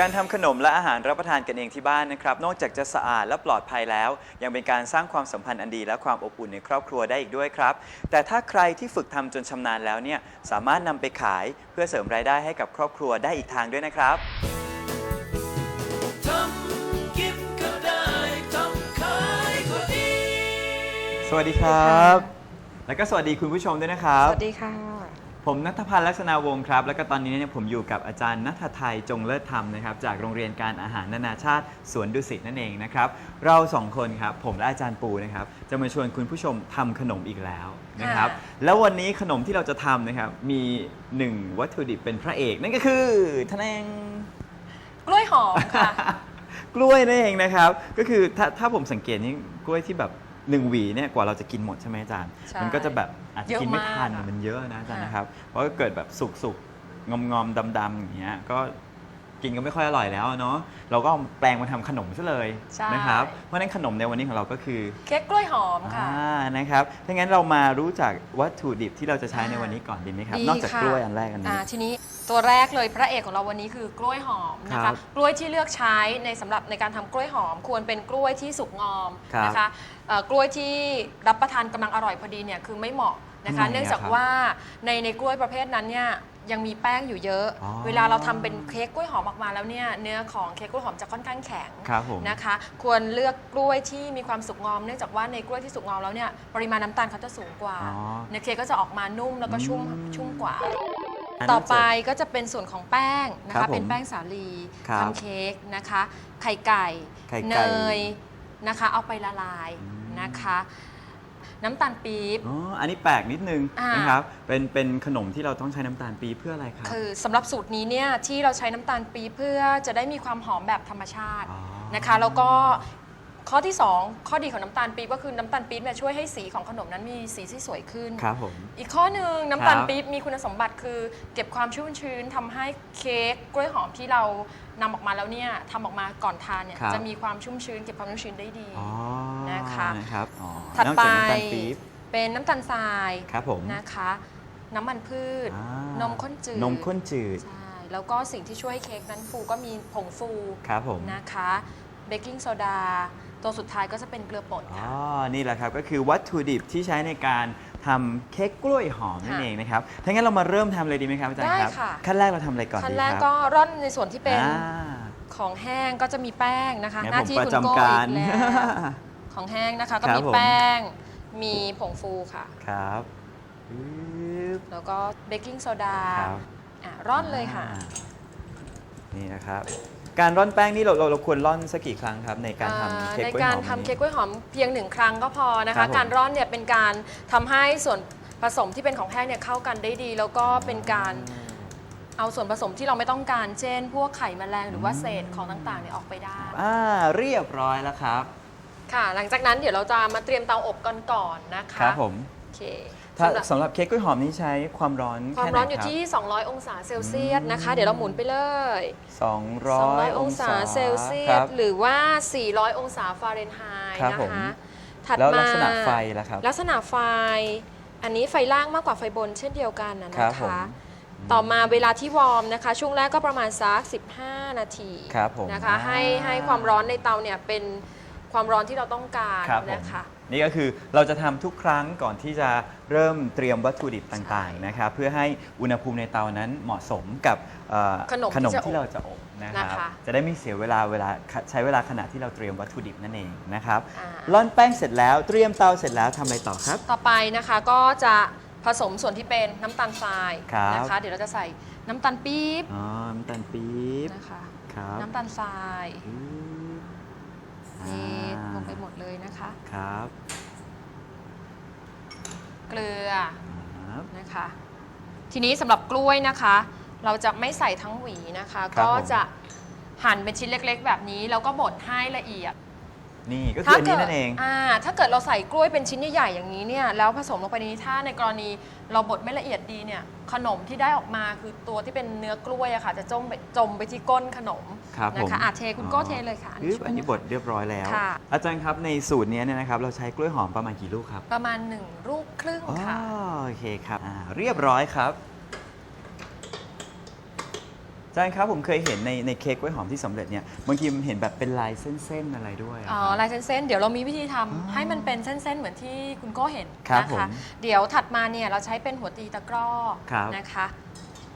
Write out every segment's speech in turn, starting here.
การทำขนมและอาหารรับประทานกันเองที่บ้านนะครับ นอกจากจะสะอาดและปลอดภัยแล้ว ยังเป็นการสร้างความสัมพันธ์อันดีและความอบอุ่นในครอบครัวได้อีกด้วยครับ แต่ถ้าใครที่ฝึกทำจนชำนาญแล้วเนี่ยสามารถนำไปขายเพื่อเสริมรายได้ให้กับครอบครัวได้อีกทางด้วยนะครับทำกินก็ได้ทำขายก็ดีสวัสดีครับ แล้วก็สวัสดีคุณผู้ชมด้วยนะครับ สวัสดีค่ะ ผมนัทพันธ์ลักษณาวงศ์ครับ แล้วก็ตอนนี้เนี่ยผมอยู่กับอาจารย์นัทไทยจงเลิศธรรมนะครับ จากโรงเรียนการอาหารนานาชาติสวนดุสิตนั่นเองนะครับ เราสองคนครับ ผมและอาจารย์ปูนะครับ จะมาชวนคุณผู้ชมทำขนมอีกแล้วนะครับค่ะแล้ววันนี้ขนมที่เราจะทำนะครับ มีหนึ่งวัตถุดิบเป็นพระเอก นั่นก็คือทะแนงกล้วยหอมค่ะ กล้วยนั่นเองนะครับ ก็คือถ้าถ้าผมสังเกตนี่กล้วยที่แบบ หนึ่งหวีเนี่ยกว่าเราจะกินหมดใช่ไหมอาจารย์ ใช่มันก็จะแบบอาจจะกินไม่ทันเยอะมากอะ มันเยอะนะอาจารย์ค่ะนะครับ เพราะก็เกิดแบบสุกๆงอมๆดำๆอย่างเงี้ยก็ กินก็ไม่ค่อยอร่อยแล้วอะเนาะเราก็เอาแปลงมาทำขนมซะเลยใช่ นะครับเพราะฉะนั้นขนมในวันนี้ของเราก็คือเค้กกล้วยหอมค่ะ อ่านะครับถ้างั้นเรามารู้จักวัตถุดิบที่เราจะใช้ในอ่าวันนี้ก่อนดีไหมครับ ดีนอกจากค่ะ กล้วยอันแรกอันนี้ อ่าทีนี้ตัวแรกเลยพระเอกของเราวันนี้คือกล้วยหอมนะครัคะบกล้วยที่เลือกใช้ในสำหรับในการทำกล้วยหอม ควรเป็นกล้วยที่สุกงอมครับนะคะเอ่อกล้วยที่รับประทานกำลังอร่อยพอดีเนี่ยคือไม่เหมาะนะคะ ทำไมอะเนื่องจากครับว่าในในกล้วยประเภทนั้นเนี่ย ยังมีแป้งอยู่เยอะ อ๋อเวลาเราทำเป็นเค้กกล้วยหอมออกมาแล้วเนี่ยเนื้อของเค้กกล้วยหอมจะค่อนข้างแข็งครับผม นะคะ ควรเลือกกล้วยที่มีความสุกงอม เนื่องจากว่าในกล้วยที่สุกงอมแล้วเนี่ยปริมาณน้ำตาลเขาจะสูงกว่าอ๋อ เนื้อเค้กก็จะออกมานุ่มแล้วก็ชุ่มอืมชุ่มกว่า นต่อนั้นไปจะก็จะเป็นส่วนของแป้งนะครัคะบผมเป็นแป้งสาลีครับทำเค้กนะคะ ไข่ไก่ไข่ไก่เนยนะคะ เอาไปละลายอืมนะคะ น้ำตาลปี๊บ อ๋อ อันนี้แปลกนิดนึงอ่าน นะครับ เป็นเป็นขนมที่เราต้องใช้น้ำตาลปี๊บเพื่ออะไรครับ คือสำหรับสูตรนี้เนี่ยที่เราใช้น้ำตาลปี๊บเพื่อจะได้มีความหอมแบบธรรมชาติอ๋อ นะคะแล้วก็ข้อที่ 2 ข้อดีของน้ำตาลปี๊บก็คือน้ำตาลปี๊บเนี่ยช่วยให้สีของขนมนั้นมีสีที่สวยขึ้น ครับผม อีกข้อหนึ่งน้ำตาลครับ ปี๊บมีคุณสมบัติคือเก็บความชุ่มชื้นทำให้เค้กกล้วยหอมที่เรานำออกมาแล้วเนี่ยทำออกมาก่อนทานเนี่ยครับจะมีความชุ่มชื้นเก็บความชุ่มชื้นได้ดี อ๋อนะคะ นะครับ อ๋อ ถัดนอกไปจากน้ำตาลปี๊บเป็นน้ำตาลทรายครับผม นะคะ น้ำมันพืช อ่านมข้นจืดนมข้นจืดใช่แล้วก็สิ่งที่ช่วยให้เค้กนั้นฟูก็มีผงฟูครับผมนะคะเบกกิ้งโซดาตัวสุดท้ายก็จะเป็นเกลือป่นอ๋อค่ะนี่แหละครับก็คือวัตถุดิบที่ใช้ในการทำเค้กกล้วยหอมนั่นค่ะเองนะครับถ้างั้นเรามาเริ่มทำเลยดีไหมครับอาจารย์ได้ครับ ค่ะ ขั้นแรกเราทำอะไรก่อนขั้นดีแรกครับก็ร่อนในส่วนที่เป็นอ่าของแห้งก็จะมีแป้งนะคะ งั้นหน้าผมที่ประคุณโก้จำการอีกแล้ว ของแห้งนะคะ ก็ครับมีผม แป้ง มีผงฟูค่ะ ครับปึ๊บแล้วก็เบกกิ้งโซดาครับอะร่อนเลยค่ะ อ่านี่นะครับ การร่อนแป้งนี่เราเราเราควรร่อนสักกี่ครั้งครับ ในการทำเค้กในกล้วยหกาอรมทำอันนี้เค้กกล้วยหอมเพียงหนึ่งครั้งก็พอนะครัคะ บผมการร่อนเนี่ยเป็นการทำให้ส่วนผสมที่เป็นของแห้งเนี่ยเข้ากันได้ดี แล้วก็เป็นการเอาส่วนผสมที่เราไม่ต้องการ เช่น พวกไข่แมลงหรือว่าเศษของต่างๆเนี่ยออกไปได้ อ่าเรียบร้อยแล้วครับ ค่ะ หลังจากนั้นเดี๋ยวเราจะมาเตรียมเตาอบกันก่อนนะคะครับผมโอเคถ้าสำหรับสำหรับเค้กกล้วยหอมนี่ใช้ความร้อนความแค่ไหนร้อนอยู่ครับที่ 200 องศาเซลเซียสนะคะ เดี๋ยวเราหมุนไปเลย 200 200องศาเซลเซียคสรับ หรือว่า 400 องศาฟาเรนไฮต์ครับนะผม คะถัดแล้วมาลักษณะไฟล่ะครับ ลักษณะไฟ อันนี้ไฟล่างมากกว่าไฟบนเช่นเดียวกันนะครันะบผม คะ ต่อมาเวลาที่วอร์มนะคะ ช่วงแรกก็ประมาณสัก15 นาทีครับผมนะคะอ่าให้ให้ความร้อนในเตาเนี่ยเป็น ความร้อนที่เราต้องการครับผมนะคะ นี่ก็คือเราจะทำทุกครั้งก่อนที่จะเริ่มเตรียมวัตถุดิบต่างๆนะครับเพื่อให้อุณหภูมิในเตานั้นเหมาะสมกับเอ่อขนมขนมที่จะอบที่เราจะอบนะครับนะคะจะได้ไม่เสียเวลาเวลาใช้เวลาขณะที่เราเตรียมวัตถุดิบนั่นเองนะครับอ่าร่อนแป้งเสร็จแล้วเตรียมเตาเสร็จแล้วทำอะไรต่อครับ ต่อไปนะคะก็จะผสมส่วนที่เป็นน้ำตาลทรายครับ นะคะ เดี๋ยวเราจะใส่น้ำตาลปี๊บอ๋อน้ำตาลปี๊บนะคะ ครับน้ำตาลทราย อืม เทอ่าลงไปหมดเลยนะคะ ครับ เกลือครับนะคะคทีนี้สำหรับกล้วยนะคะ เราจะไม่ใส่ทั้งหวีนะคะครับก็ผมจะหั่นเป็นชิ้นเล็ก ๆ แบบนี้ แล้วก็บดให้ละเอียด นี่ก็คืออันนี้นั่นเอง อ่าถ้าเกิดเราใส่กล้วยเป็นชิ้นใหญ่ๆอย่างนี้เนี่ยแล้วผสมลงไปในนี้ถ้าในกรณีเราบดไม่ละเอียดดีเนี่ยขนมที่ได้ออกมาคือตัวที่เป็นเนื้อกล้วยอะค่ะ จะจมไปจมไปที่ก้นขนมครับผม นะคะอาเทคุณโก้เทเลยค่ะปึ๊บช่วยอันนี้ะบคะดเรียบร้อยแล้ว ค่ะ อาจารย์ครับในสูตรนี้เนี่ยนะครับเราใช้กล้วยหอมประมาณกี่ลูกครับประมาณหนึ่งลูกครึ่งอ๋อค่ะ โอเคครับอ่าเรียบร้อยครับ อาจารย์ครับผมเคยเห็นในในเค้กกล้วยหอมที่สำเร็จเนี่ยบางทีมันเห็นแบบเป็นลายเส้นๆอะไรด้วยะอ๋อครับ ลายเส้นๆเดี๋ยวเรามีวิธีทำอ๋อให้มันเป็นเส้นๆ เหมือนที่คุณโก้เห็นครับนะผมคะเดี๋ยวถัดมาเนี่ยเราใช้เป็นหัวตีตะกร้อครับ นะคะ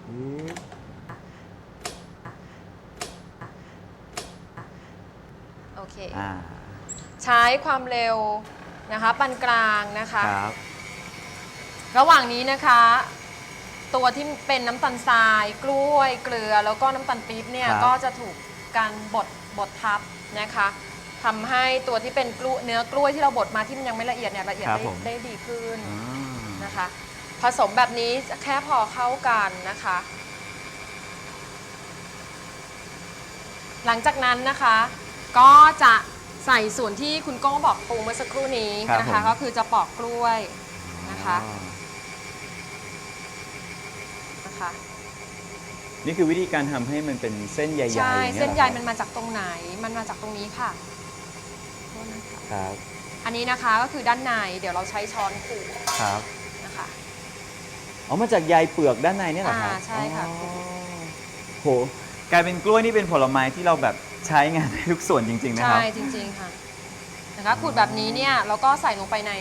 ปึ๊บโอเค อ่าใช้ความเร็วนะคะปานกลางนะคะ ครับ ระหว่างนี้นะคะ ตัวที่เป็นน้ำตาลทราย กล้วยเกลือ แล้วก็น้ำตาลปี๊บเนี่ยครับก็จะถูกการบดบดทับนะคะทำให้ตัวที่เป็นกล้วยเนื้อกล้วยที่เราบดมาที่มันยังไม่ละเอียดเนี่ยละเอียดครับได้ผม ได้ดีขึ้นอ่านะคะ ผสมแบบนี้แค่พอเข้ากันนะคะ หลังจากนั้นนะคะ ก็จะใส่ส่วนที่คุณโก้บอกปรุงเมื่อสักครู่นี้ครับนะคะผมก็คือจะปอกกล้วยนะคะ อ๋อนะ คะนี่คือวิธีการทำให้มันเป็นเส้นใหญ่ๆใช่อย่างงี้เส้นใยหรอมันมาจากตรงไหนมันมาจากตรงนี้ค่ะโทษนะคะครับอันนี้นะคะก็คือด้านในเดี๋ยวเราใช้ช้อนขูดครับนะคะ อ๋อมาจากใยเปลือกด้านในเนี่ยเหรอครับอ่าใช่ค่ะ อ๋อโหกลายเป็นกล้วยนี่เป็นผลไม้ที่เราแบบใช้งานในทุกส่วนจริง ๆ นะคใช่รับจริงๆค่ะนะคะขูดแบบนี้เนี่ยเราก็ใส่ลงไปใน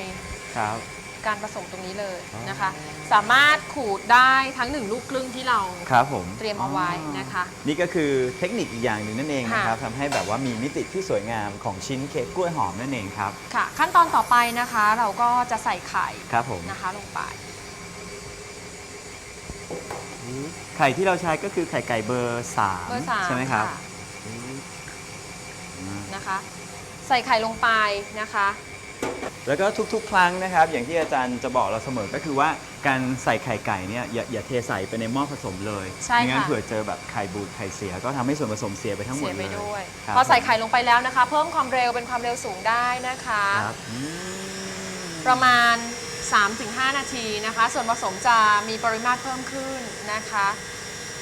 ครับ การผสมตรงนี้เลยอ๋อนะคะ สามารถขูดได้ทั้งหนึ่งลูกครึ่งที่เราครับผมเตรียมเอาไว้นะคะ นี่ก็คือเทคนิคอีกอย่างหนึ่งนั่นเองนะครับทำให้แบบว่ามีมิติที่สวยงามของชิ้นเค้กกล้วยหอมนั่นเองครับค่ะ ขั้นตอนต่อไปนะคะ เราก็จะใส่ไข่ครับผมนะคะลงไปไข่ที่เราใช้ก็คือไข่ไก่เบอร์สามเบอร์สามใช่ไหมครับะนะคะ ใส่ไข่ลงไปนะคะ แล้วก็ทุกๆ ครั้งนะครับ อย่างที่อาจารย์จะบอกเราเสมอก็คือว่าการใส่ไข่ไก่เนี่ยอย่าอย่าเทใส่ไปในหม้อผสมเลยใช่ไม่งั้นค่ะ เผื่อเจอแบบไข่บูดไข่เสียก็ทำให้ส่วนผสมเสียไปทั้งหมดเสียเลไปยด้วย ครับพอใส่ไข่ลงไปแล้วนะคะ เพิ่มความเร็วเป็นความเร็วสูงได้นะคะ ครับอืม ประมาณ 3-5 นาทีนะคะ ส่วนผสมจะมีปริมาตรเพิ่มขึ้นนะคะ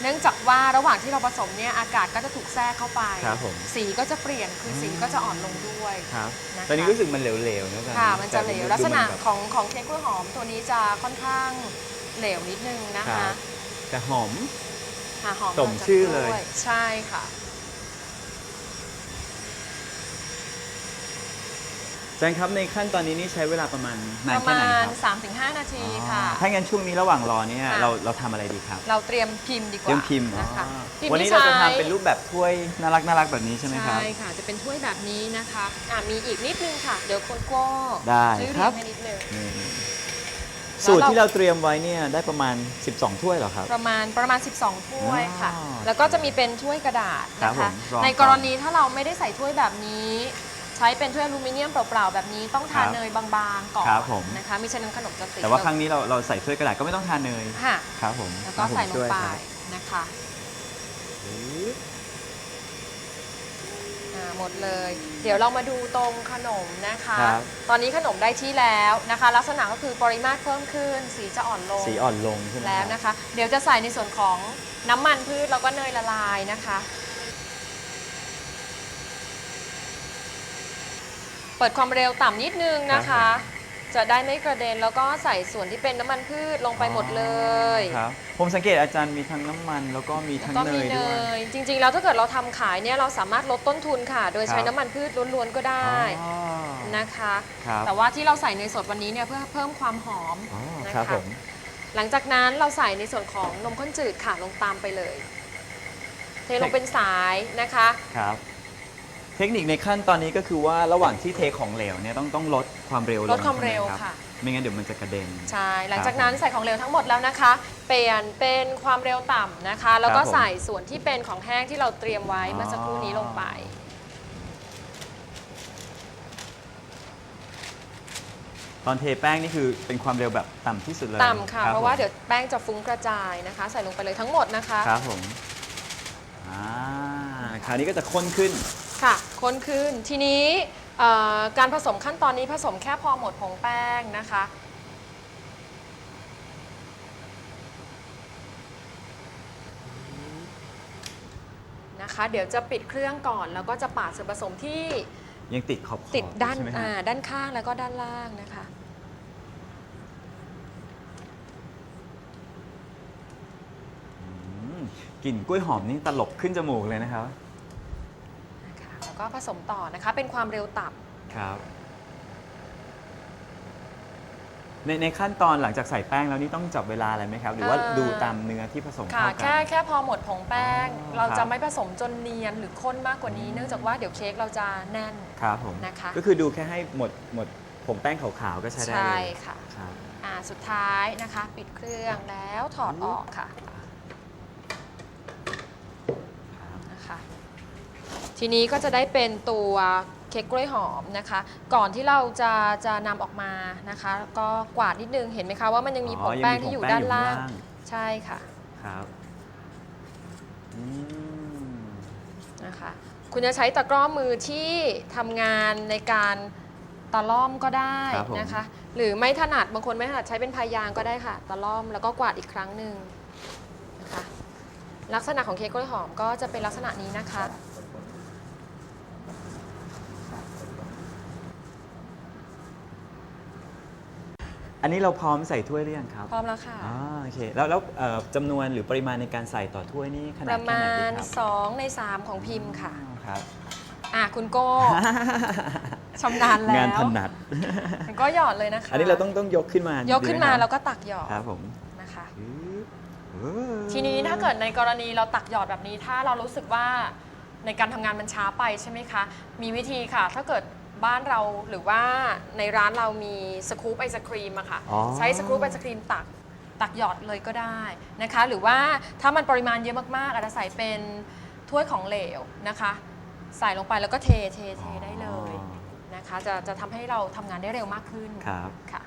เนื่องจากว่าระหว่างที่เราผสมเนี่ยอากาศก็จะถูกแทรกเข้าไป ครับผม สีก็จะเปลี่ยนคือสีก็จะอ่อนลงด้วยครับ นะคะ ตอนนี้รู้สึกมันเหลวๆนะอาจารย์ค่ะ มันจะเหลวแต่ดูลักษณะดูมัแบบ ของของเค้กกล้วยหอมตัวนี้จะค่อนข้างเหลวนิดนึงนะครัคะบ แต่หอมหาหอมสมชื่อเลยมาจากกวใช่ค่ะ อาจารย์ครับในขั้นตอนนี้นี่ใช้เวลาประมาณนาปนระแค่ไหนมาณ ครับ3-5 นาทีค่ะอ๋อถ้างั้นช่วงนี้ระหว่างรอเนี่ยค่ะ เราเราทำอะไรดีครับเราเตรียมพิมพ์ดีกว่าเตรียมพิมพ์อ๋อนะคะพิมพ์วันนี้ที่เราจะใช้ทำเป็นรูปแบบถ้วยน่ารักน่ารักแบบนี้ใช่ไหมครับ ใช่ค่ะ จะเป็นถ้วยแบบนี้นะคะอะมีอีกนิดนึงค่ะ เดี๋ยวคนโก้ได้ช่วยครัเรียบงให้นิดนึง นี่สูตรที่เราเตรียมไว้เนี่ยได้ประมาณ 12 ถ้วยเหรอครับ ประมาณประมาณ 12 ถ้วยค่ะ อ๋อแล้วก็จะมีเป็นถ้วยกระดาษครับนะผคะ มรองในกรณีถ้าเราไม่ได้ใส่ถ้วยแบบนี้ ใช้เป็นถ้วยอลูมิเนียมเปล่าๆแบบนี้ต้องทาครับเนยบางๆก่อนครับผม นะคะมิฉะนั้นขนมจะติดแต่ว่าครั้งนี้เราเราใส่ถ้วยกระดาษก็ไม่ต้องทานเนยค่ะครับผมแล้วก็ใส่ลผมงช่วยไปครับนะคะอ่าหมดเลย เดี๋ยวเรามาดูตรงขนมนะคะ ครับ ตอนนี้ขนมได้ที่แล้วนะคะ ลักษณะก็คือปริมาตรเพิ่มขึ้น สีจะอ่อนลง สีอ่อนลงใช่ไหมแล้วครับนะคะ เดี๋ยวจะใส่ในส่วนของน้ำมันพืชแล้วก็เนยละลายนะคะ เปิดความเร็วต่ำนิดนึงนะคะ จะได้ไม่กระเด็นแล้วก็ใส่ส่วนที่เป็นน้ำมันพืชลงไปหมดเลยครับผมสังเกตอาจารย์มีทั้งน้ำมันแล้วก็มีทั้งก็เนมียเนด้วย ยจริง ๆ แล้วถ้าเกิดเราทำขายเนี่ยเราสามารถลดต้นทุนค่ะ โดยใช้ครับ น้ำมันพืชล้วนๆก็ได้อ๋อนะคะ ครับแต่ว่าที่เราใส่เนยสดวันนี้เนี่ยเพื่อเพิ่มความหอมอ๋อนะครัคะบผมหลังจากนั้นเราใส่ในส่วนของนมข้นจืดค่ะลงตามไปเลย เทลงเป็นสายนะคะ ครับ เทคนิคในขั้นตอนนี้ก็คือว่าระหว่างที่เทของเหลวเนี่ยต้องต้องลดความเร็วลงลดความเร็วใช่ไหค่ะ ไม่งั้นเดี๋ยวมันจะกระเด็น ใช่ หลังจากนั้นใส่ของเหลวทั้งหมดแล้วนะคะ เปลี่ยนเป็นความเร็วต่ำนะคะ แล้วก็ครับผมใส่ส่วนที่เป็นของแห้งที่เราเตรียมไว้เมื่อสักครู่นี้ลงไปคตอนเทแป้งนี่คือเป็นความเร็วแบบต่ำที่สุดเลยต่ำค่ะบเพราะว่าผมเดี๋ยวแป้งจะฟุ้งกระจายนะคะ ใส่ลงไปเลยทั้งหมดนะคะ ครับผมอ่าคราวนี้ก็จะข้นขึ้น ค่ะค้นขึ้นทีนี้เอ่อการผสมขั้นตอนนี้ผสมแค่พอหมดผงแป้งนะคะ นะคะ เดี๋ยวจะปิดเครื่องก่อนแล้วก็จะปาดส่วนผสมที่ยังติดขอบๆติดด้านใช่ไหมฮะอ่าด้านข้างแล้วก็ด้านล่างนะคะ อืมกลิ่นกล้วยหอมนี่ตลบขึ้นจมูกเลยนะครับนะคะแล้ว ก็ผสมต่อนะคะ เป็นความเร็วต่ำครับ ในในขั้นตอนหลังจากใส่แป้งแล้วนี่ต้องจับเวลาอะไรไหมครับ หรือว่าเอ่อดูตามเนื้อที่ผสมค่ะ เข้ากัแค่น แค่พอหมดผงแป้ง อ๋อเราครัจะบ ไม่ผสมจนเนียนหรือข้นมากกว่านี้ เนื่องจากว่าเดี๋ยวเค้กเราจะแน่น ครับผมนะคะ ก็คือดูแค่ให้หมดหมดผงแป้งขาวๆก็ใช้ได้ใช่เลยค่ะ ครับ อ่าสุดท้ายนะคะ ปิดเครื่องแล้วถอดออกค่ะ ครับ นะคะ ทีนี้ก็จะได้เป็นตัวเค้กกล้วยหอมนะคะ ก่อนที่เราจะจะนำออกมานะคะ ก็กวาดนิดนึงเห็นไหมคะว่ามันยังมีผงแป้งที่อยู่ด้านล่าง ใช่ค่ะครับอืมนะคะคุณจะใช้ตะกร้อมือที่ทำงานในการตะล่อมก็ได้ครับผม นะคะ หรือไม่ถนัดบางคนไม่ถนัดใช้เป็นพายางก็ได้ค่ะ ตะล่อมแล้วก็กวาดอีกครั้งหนึ่งนะคะ ลักษณะของเค้กกล้วยหอมก็จะเป็นลักษณะนี้นะคะ อันนี้เราพร้อมใส่ถ้วยหรือยังครับพร้อมแล้วค่ะอ๋อโอเคแล้วแล้วเอ่อจำนวนหรือปริมาณในการใส่ต่อถ้วยนี่ขนาดประแค่มาไหนดีณ ครับ2 ใน 3 ของพิมพ์ค่ะอ๋อครับ อะ คุณโก้ ชำนาญแล้วงานถนัดคุณก็หยอดเลยนะคะอันนี้เราต้องต้องยกขึ้นมายยกขึ้นมาแล้วก็ตักหยอดครับผมนะคะอึ๊บเออทีนี้ถ้าเกิดในกรณีเราตักหยอดแบบนี้ ถ้าเรารู้สึกว่าในการทำงานมันช้าไปใช่ไหมคะ มีวิธีค่ะ ถ้าเกิด บ้านเราหรือว่าในร้านเรามีสกู๊ปไอศครีมอะค่ะ อ๋อ ใช้สกู๊ปไอศครีมตักตักหยอดเลยก็ได้นะคะ หรือว่าถ้ามันปริมาณเยอะมากๆอาจจะใส่เป็นถ้วยของเหลวนะคะ ใส่ลงไปแล้วก็เทเทเทได้เลยอ๋อนะคะ จะจะทำให้เราทำงานได้เร็วมากขึ้นครับค่ะ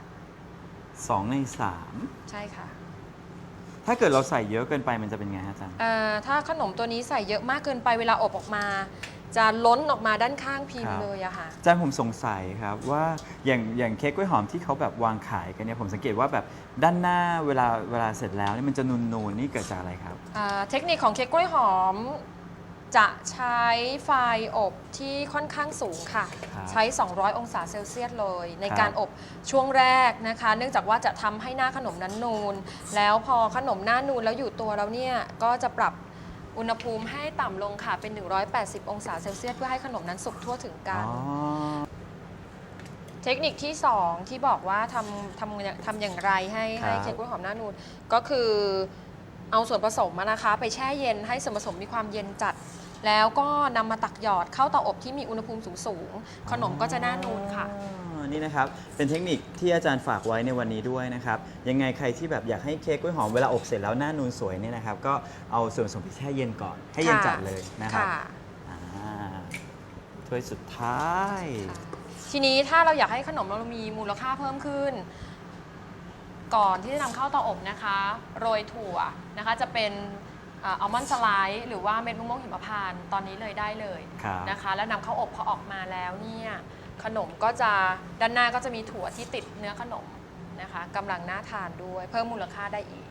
สองในสามใช่ค่ะ ถ้าเกิดเราใส่เยอะเกินไปมันจะเป็นไงฮะอาจารย์ เอ่อถ้าขนมตัวนี้ใส่เยอะมากเกินไปเวลาอบออกมา จะล้นออกมาด้านข้างพิมครัพ์บเลยอะค่ะ อาจารย์ผมสงสัยครับว่าอย่างอย่างเค้กกล้วยหอมที่เขาแบบวางขายกันเนี่ยผมสังเกตว่าแบบด้านหน้าเวลาเวลาเสร็จแล้วเนี่ยมันจะนูนๆนี่เกิดจากอะไรครับเอ่อเทคนิคของเค้กกล้วยหอม จะใช้ไฟอบที่ค่อนข้างสูงค่ะ ครับใช้ 200 องศาเซลเซียสเลย ในครับ การอบช่วงแรกนะคะ เนื่องจากว่าจะทำให้หน้าขนมนั้นนูน แล้วพอขนมหน้านูนแล้วอยู่ตัวแล้วเนี่ย ก็จะปรับ อุณหภูมิให้ต่ำลงค่ะเป็น 180 องศาเซลเซียสเพื่อให้ขนมนั้นสุกทั่วถึงกัน อ๋อ เทคนิคที่ 2 ที่บอกว่าทำทำทำอย่างไรให้ครับ ให้เค้กกล้วยหอมหน้านูนก็คือเอาส่วนผสมมานะคะ ไปแช่เย็นให้ส่วนผสมมีความเย็นจัด แล้วก็นำมาตักหยอดเข้าเตาอบที่มีอุณหภูมิสูงๆขนมก็จะหน้านูนค่ะ อ๋อนี่นะครับ เป็นเทคนิคที่อาจารย์ฝากไว้ในวันนี้ด้วยนะครับ ยังไงใครที่แบบอยากให้เค้กกล้วยหอมเวลาอบเสร็จแล้วหน้านูนสวยเนี่ยนะครับ ก็เอาส่วนผสมไปแช่เย็นก่อน ให้เย็นค่ะจัดเลยนะครับค่ะอ่าถ้วยสุดท้าย ทีนี้ถ้าเราอยากให้ขนมเรามีมูลค่าเพิ่มขึ้น ก่อนที่จะนำเข้าเตาอบนะคะ โรยถั่วนะคะจะเป็น อัลมอนด์สไลด์หรือว่าเม็ดมะม่วงหิมพานต์ตอนนี้เลยได้เลยครับนะคะ แล้วนำเข้าอบพอออกมาแล้วเนี่ยขนมก็จะด้านหน้าก็จะมีถั่วที่ติดเนื้อขนมนะคะกำลังน่าทานด้วย เพิ่มมูลค่าได้อีก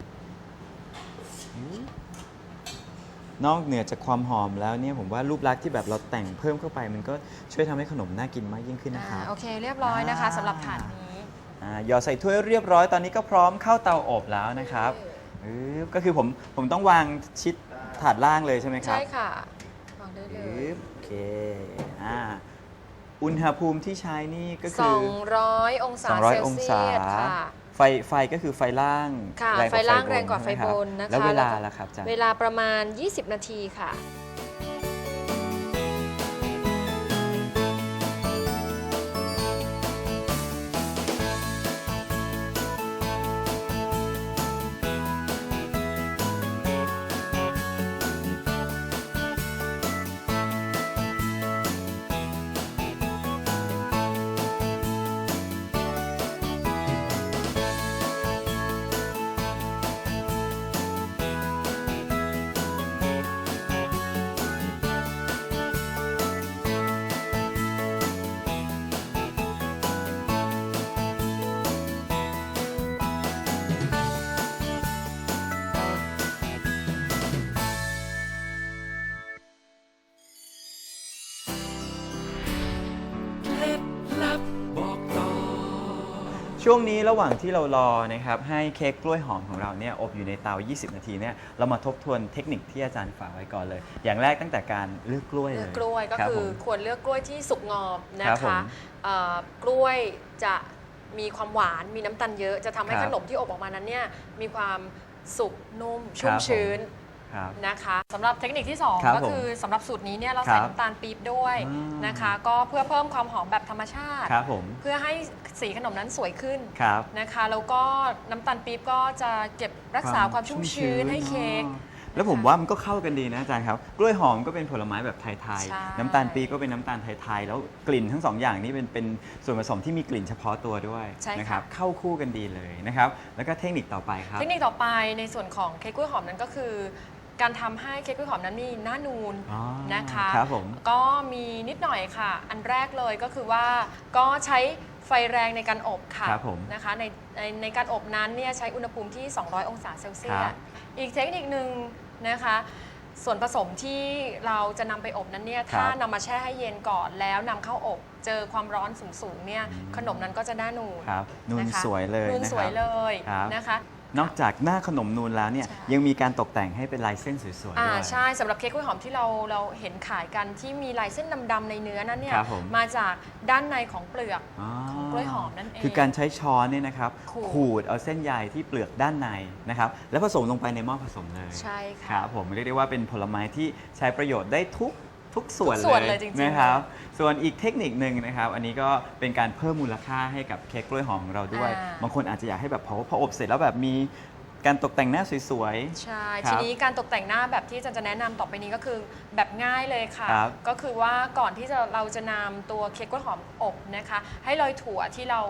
นอกเหนือจากความหอมแล้วเนี่ยผมว่ารูปลักษณ์ที่แบบเราแต่งเพิ่มเข้าไป มันก็ช่วยทำให้ขนมน่ากินมากยิ่งขึ้นนะครับ อ่าโอเคเรียบร้อยนะคะอ่า สำหรับถาดนี้ อ่าหยอดใส่ถ้วยเรียบร้อยตอนนี้ก็พร้อมเข้าเตาอบแล้วนะครับอึ๊ บก็คือผมผมต้องวางชิดถาดล่างเลยใช่ไหมครับใช่ค่ะวางได้เลยอึ๊บโอเคอ่าอุณหภูมิที่ใช้นี่ก็คือ 200 องศาเซล200 องเซีศา ยสค่ะ ไฟไฟก็คือไฟล่างค่ะแรงกไฟว่าล่างแรงกว่าไฟใช่หมครับบนนะคะ แล้วเวลาแล้วก็ล่ะครับอาจารย์ เวลาประมาณ 20 นาทีค่ะ ช่วงนี้ระหว่างที่เรารอนะครับให้เค้กกล้วยหอมของเราเนี่ยอบอยู่ในเตา 20 นาทีเนี่ยเรามาทบทวนเทคนิคที่อาจารย์ฝากไว้ก่อนเลย อย่างแรกตั้งแต่การเลือกกล้วยเลเลืยอกกล้วยก็รับคือผม ควรเลือกกล้วยที่สุกงอมนะครับผคะม เอ่อกล้วยจะมีความหวานมีน้ำตาลเยอะ จะทำให้ครับขนมที่อบออกมานั้นเนี่ยมีความสุกนุ่มชุ่คมรับผมชื้น ครับ นะคะสำหรับเทคนิคที่ ครับ2 ก็ผมคือสำหรับสูตรนี้เนี่ยเราครัใส่บน้ำตาลปี๊บด้วยอืม นะคะ ก็เพื่อเพิ่มความหอมแบบธรรมชาติ ครับผมเพื่อให้สีขนมนั้นสวยขึ้นครับนะคะแล้วก็น้ำตาลปี๊บก็จะเก็บรักษาความชุ่มชื้นให้เค้ก อ๋อแล้วผมว่ามันก็เข้ากันดีนะอาจารย์ครับ กล้วยหอมก็เป็นผลไม้แบบไทยใช่ ๆ น้ำตาลปี๊บก็เป็นน้ำตาลไทยๆ แล้วกลิ่นทั้งสองอย่างนี้เป็นเป็นส่วนผสมที่มีกลิ่นเฉพาะตัวด้วยใช่ค่ะนะครับเข้าคู่กันดีเลยนะครับ แล้วก็เทคนิคต่อไปครับ เทคนิคต่อไปในส่วนของเค้กกล้วยหอมนั้นก็คือ การทำให้เค้กกล้วยหอมนั้นมีหน้านูนอ๋อนะคะครับผมก็มีนิดหน่อยค่ะ อันแรกเลยก็คือว่าก็ใช้ไฟแรงในการอบค่ะครับผมนะคะในในในการอบนั้นเนี่ยใช้อุณหภูมิที่ 200 องศาเซลเซียครัสบ อีกเทคนิคหนึ่งนะคะ ส่วนผสมที่เราจะนำไปอบนั้นเนี่ยถ้านำมาแช่ให้เย็นก่อนแล้วนำเข้าอบเจอความร้อนสูงๆเนี่ยขนมนั้นก็จะได้นูน ครับนูนนะคะสวยเลยนูนนะสควยรับ เลยครับ นะคะ นอกจากหน้าขนมนูนแล้วเนี่ยใช่ ยังมีการตกแต่งให้เป็นลายเส้นสวยๆอ่าด้วย ใช่สำหรับเค้กกล้วยหอมที่เราเราเห็นขายกันที่มีลายเส้นดำๆในเนื้อนั้นเนี่ยครับผมมาจากด้านในของเปลือกอ๋อของกล้วยหอมนั่นเองคือการใช้ช้อนเนี่ยนะครับขูด ขูดเอาเส้นใยที่เปลือกด้านในนะครับแล้วผสมลงไปในหม้อผสมเลยใช่คค่ะ รับผมเรียกได้ว่าเป็นผลไม้ที่ใช้ประโยชน์ได้ทุกทุกส่วนทุกส่วนเลยจริงๆนะครับ ส่วนอีกเทคนิคหนึ่งนะครับ อันนี้ก็เป็นการเพิ่มมูลค่าให้กับเค้กกล้วยหอมของเราด้วย อ่า บางคนอาจจะอยากให้แบบพอพออบเสร็จแล้วแบบมีการตกแต่งหน้าสวยใช่ ครับทีนี้การตกแต่งหน้าแบบที่อาจันจะแนะนำต่อไปนี้ก็คือแบบง่ายเลยค่ะ ครับก็คือว่าก่อนที่จะเราจะนำตัวเค้กกล้วยหอมอบนะคะ ให้โรยถั่วที่เรา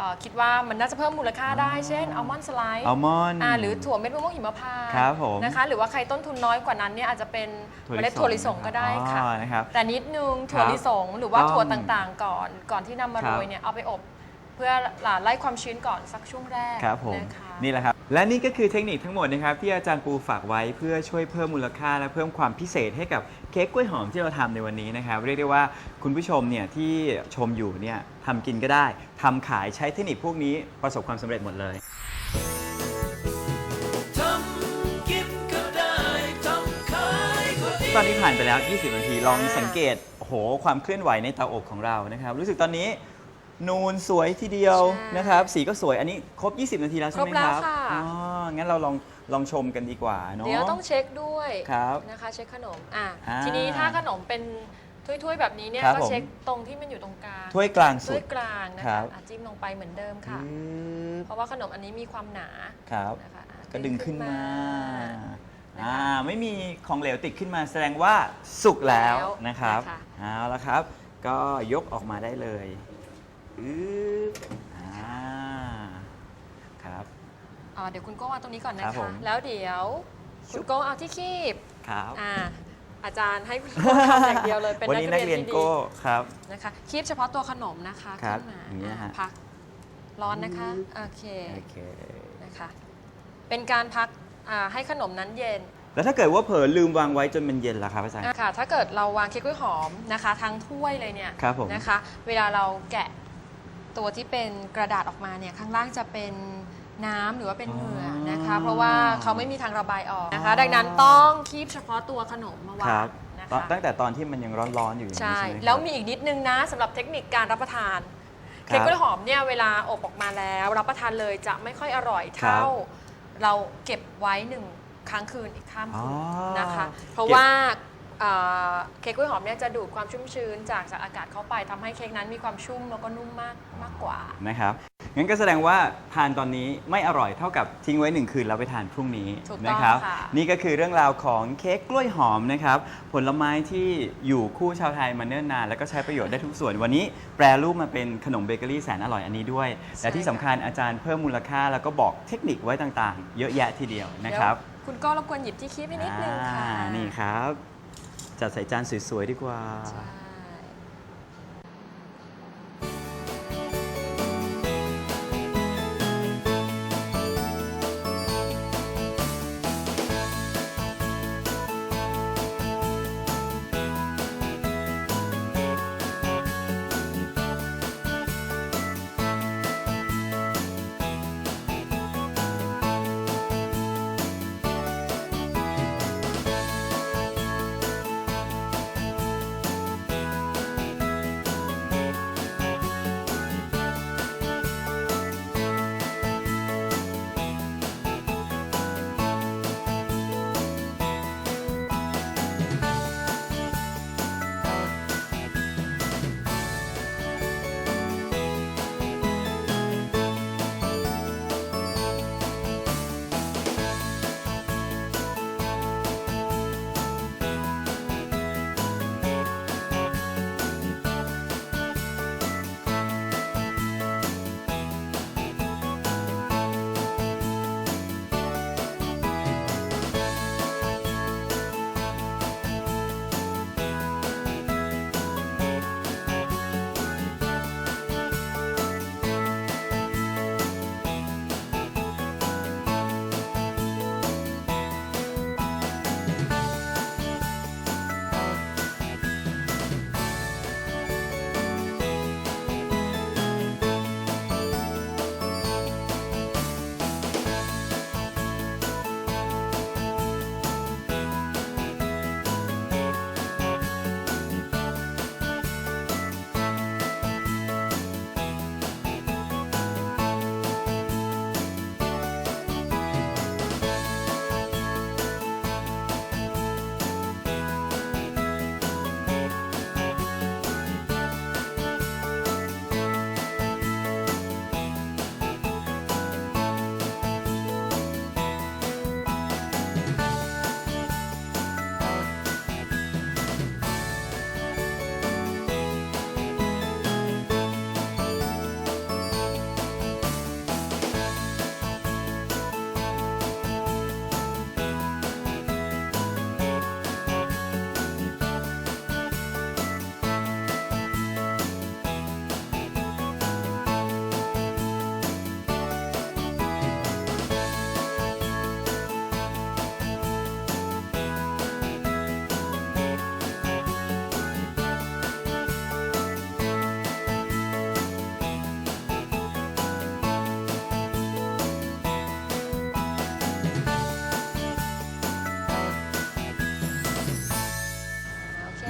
เอ่อคิดว่ามันน่าจะเพิ่มมูลค่าได้ เช่นอัลมอนด์สไลๆด์อัลมอนด์อ่าหรือถั่วเม็ดมะม่วงหิมพานต์ครับผมนะคะหรือว่าใครต้นทุนน้อยกว่านั้นเนี่ยอาจจะเป็นเมล็ดถั่วลิสงก็ได้ค่ะอ๋อนะครับแต่นิดนึงถั่วครับลิสงหรือว่าต้องถั่วต่างๆ ก่อนก่อนที่นำมาครัโรบยเนี่ยเอาไปอบ เพื่อไล่ความชื้นก่อนสักช่วงแรกครับผมนะคะ นี่แหละครับ และนี่ก็คือเทคนิคทั้งหมดนะครับที่อาจารย์ปูฝากไว้เพื่อช่วยเพิ่มมูลค่า และเพิ่มความพิเศษให้กับเค้กกล้วยหอมที่เราทำในวันนี้นะครับเรียกได้ว่าคุณผู้ชมเนี่ยที่ชมอยู่เนี่ยทำกินก็ได้ทำขายใช้เทคนิคพวกนี้ประสบความสำเร็จหมดเลย ทำกินก็ได้ทำขายก็ดี ตอนนี้ผ่านไปแล้ว 20 นาที ลองสังเกต โอ้โห ความเคลื่อนไหวในเตาอบของเรานะครับ รู้สึกตอนนี้ นูนสวยทีเดียวใช่นะครับ สีก็สวยอันนี้ครบ 20 นาทีแล้วใช่ไหมครบแล้ควรับค่ะ อ๋องั้นเราลองลองชมกันดีกว่าเนาะเดี๋ยวต้องเช็คด้วยครับ นะคะ เช็คขนมอะอ่าทีนี้ถ้าขนมเป็นถ้วยๆแบบนี้เนี่ยครับก็ผม เช็คตรงที่มันอยู่ตรงกลางถ้วยกลางสุถ้วด ยกลางนะครัคะบ อะจิ้มลงไปเหมือนเดิมค่ะปึ๊บเพราะว่าขนมอันนี้มีความหนาครับ นะคะอะก็ดึงขึ้นมานะคะ อ่าไม่มีของเหลวติดขึ้นมาแสดงว่าสุกแล้วแล้วนะครับนะคะ เอาละครับ ก็ยกออกมาได้เลย อึ๊บอ่าครับอ่าเดี๋ยวคุณโก้วางตรงนี้ก่อนคนะรับผคะมแล้วเดี๋ยว คุณโก้เอาที่คีบครับอ่าอาจารย์ให้คุณโก้ทำอย่างเดียวเลยเป็นวันนี้นักเรียนที่ดีโก้ครับ นะคะคีบเฉพาะตัวขนมนะคะครับขึ้นมาอย่างนี้นะฮะ อ่าพักร้อนนะคะโอเคโอเค นะคะ เป็นการพักอ่าให้ขนมนั้นเย็น แล้วถ้าเกิดว่าเผลอลืมวางไว้จนมันเย็นล่ะครับอาจารย์ อะค่ะ ถ้าเกิดเราวางเค้กกล้วยหอมนะคะ ทั้งถ้วยเลยเนี่ยครับผมนะคะ เวลาเราแกะ ตัวที่เป็นกระดาษออกมาเนี่ยข้างล่างจะเป็นน้ำหรือว่าเป็นเหงื่อนะคะ เพราะว่าเขาไม่มีทางระบายออกนะคะ ดังนั้นต้องคีบเฉพาะตัวขนมมาควารังบนะตอนคะตั้งแต่ตอนที่มันยังร้อนๆอยู่อย่างนี้ใช่ใช่ไหมครับ แล้วมีอีกนิดนึงนะสำหรับเทคนิคการรับประทานครับเค้กกล้วยหอมเนี่ยเวลาอบออกมาแล้ว รับประทานเลยจะไม่ค่อยอร่อยครับเท่า เราเก็บไว้หนึ่งค้างคืนอีกข้ามอ๋อคืนนะคะ เพราะเก็บ ว่า เอ่อเค้กกล้วยหอมเนี่ยจะดูดความชุ่มชื้นจากจากอากาศเข้าไปทำให้เค้กนั้นมีความชุ่มแล้วก็นุ่มมากมากกว่า นะครับงั้นก็แสดงว่าทานตอนนี้ไม่อร่อยเท่ากับทิ้งไว้หนึ่งคืนแล้วไปทานพรุ่งนี้ถูกต้องนะครับค่ะ นี่ก็คือเรื่องราวของเค้กกล้วยหอมนะครับ ผลไม้ที่อยู่คู่ชาวไทยมาเนิ่นนาน แล้วก็ใช้ประโยชน์ได้ทุกส่วนวันนี้ แปรรูปมาเป็นขนมเบเกอรี่แสนอร่อยอันนี้ด้วยและที่สำคัญอาจารย์เพิ่มมูลค่า แล้วก็บอกเทคนิคไว้ต่างๆ เยอะแยะทีเดียวนะครับเดี๋ยวคุณก็รบกวนหยิบที่คีบให้นิดนึงค่ะ อ่านี่ครับ จัดใส่จานสวยๆดีกว่า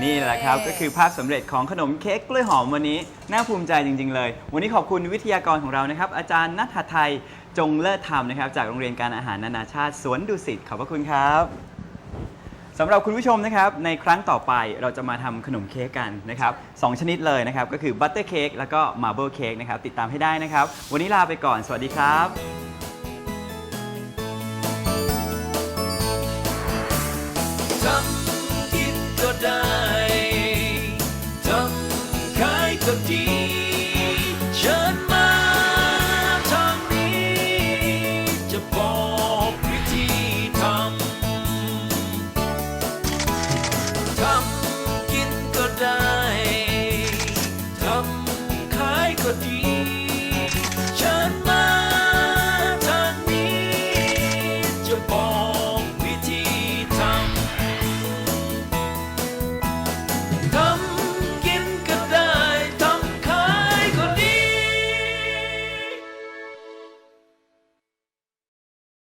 นี่แหละครับ ก็คือภาพสำเร็จของขนมเค้กกล้วยหอมวันนี้ น่าภูมิใจจริง ๆ เลย วันนี้ขอบคุณวิทยากรของเรานะครับ อาจารย์นัทไทยจงเลิศธรรมนะครับ จากโรงเรียนการอาหารนานาชาติสวนดุสิตขอบพระคุณครับสำหรับคุณผู้ชมนะครับในครั้งต่อไปเราจะมาทำขนมเค้กกันนะครับสองชนิดเลยนะครับ ก็คือบัตเตอร์เค้กแล้วก็มาร์เบิลเค้กนะครับติดตามให้ได้นะครับ วันนี้ลาไปก่อนสวัสดีครับำกิ